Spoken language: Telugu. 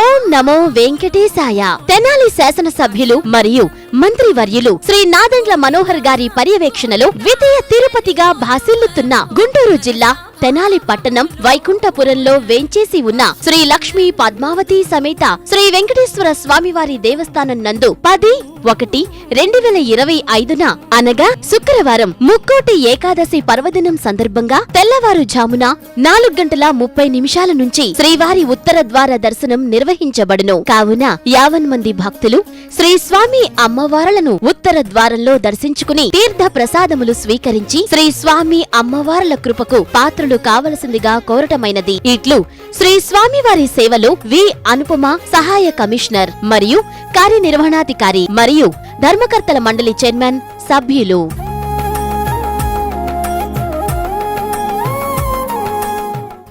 ఓం నమో వెంకటేశాయ. తెనాలి శాసనసభ్యులు మరియు మంత్రి వర్యులు శ్రీ నాదండ్ల మనోహర్ గారి పర్యవేక్షణలో ద్వితీయ తిరుపతిగా భాసిల్లుతున్న గుంటూరు జిల్లా తెనాలి పట్టణం వైకుంఠపురంలో వేంచేసి ఉన్న శ్రీ లక్ష్మీ పద్మావతి సమేత శ్రీ వెంకటేశ్వర స్వామివారి దేవస్థానం నందు పది ఒకటి రెండు వేల ఇరవై ఐదున అనగా శుక్రవారం ముక్కోటి ఏకాదశి పర్వదినం సందర్భంగా తెల్లవారుజామున నాలుగు గంటల ముప్పై నిమిషాల నుంచి శ్రీవారి ఉత్తర ద్వార దర్శనం నిర్వహించబడును. కావున యావన్ మంది భక్తులు శ్రీ స్వామి అమ్మవారులను ఉత్తర ద్వారంలో దర్శించుకుని తీర్థ ప్రసాదములు స్వీకరించి శ్రీ స్వామి అమ్మవార్ల కృపకు పాత్రలు కావలసిందిగా కోరటమైనది. ఇట్లు శ్రీ స్వామివారి సేవలో వి. అనుపమ సహాయ కమిషనర్ మరియు కార్యనిర్వహణాధికారి మరియు ధర్మకర్తల మండలి చైర్మన్ సభ్యులు.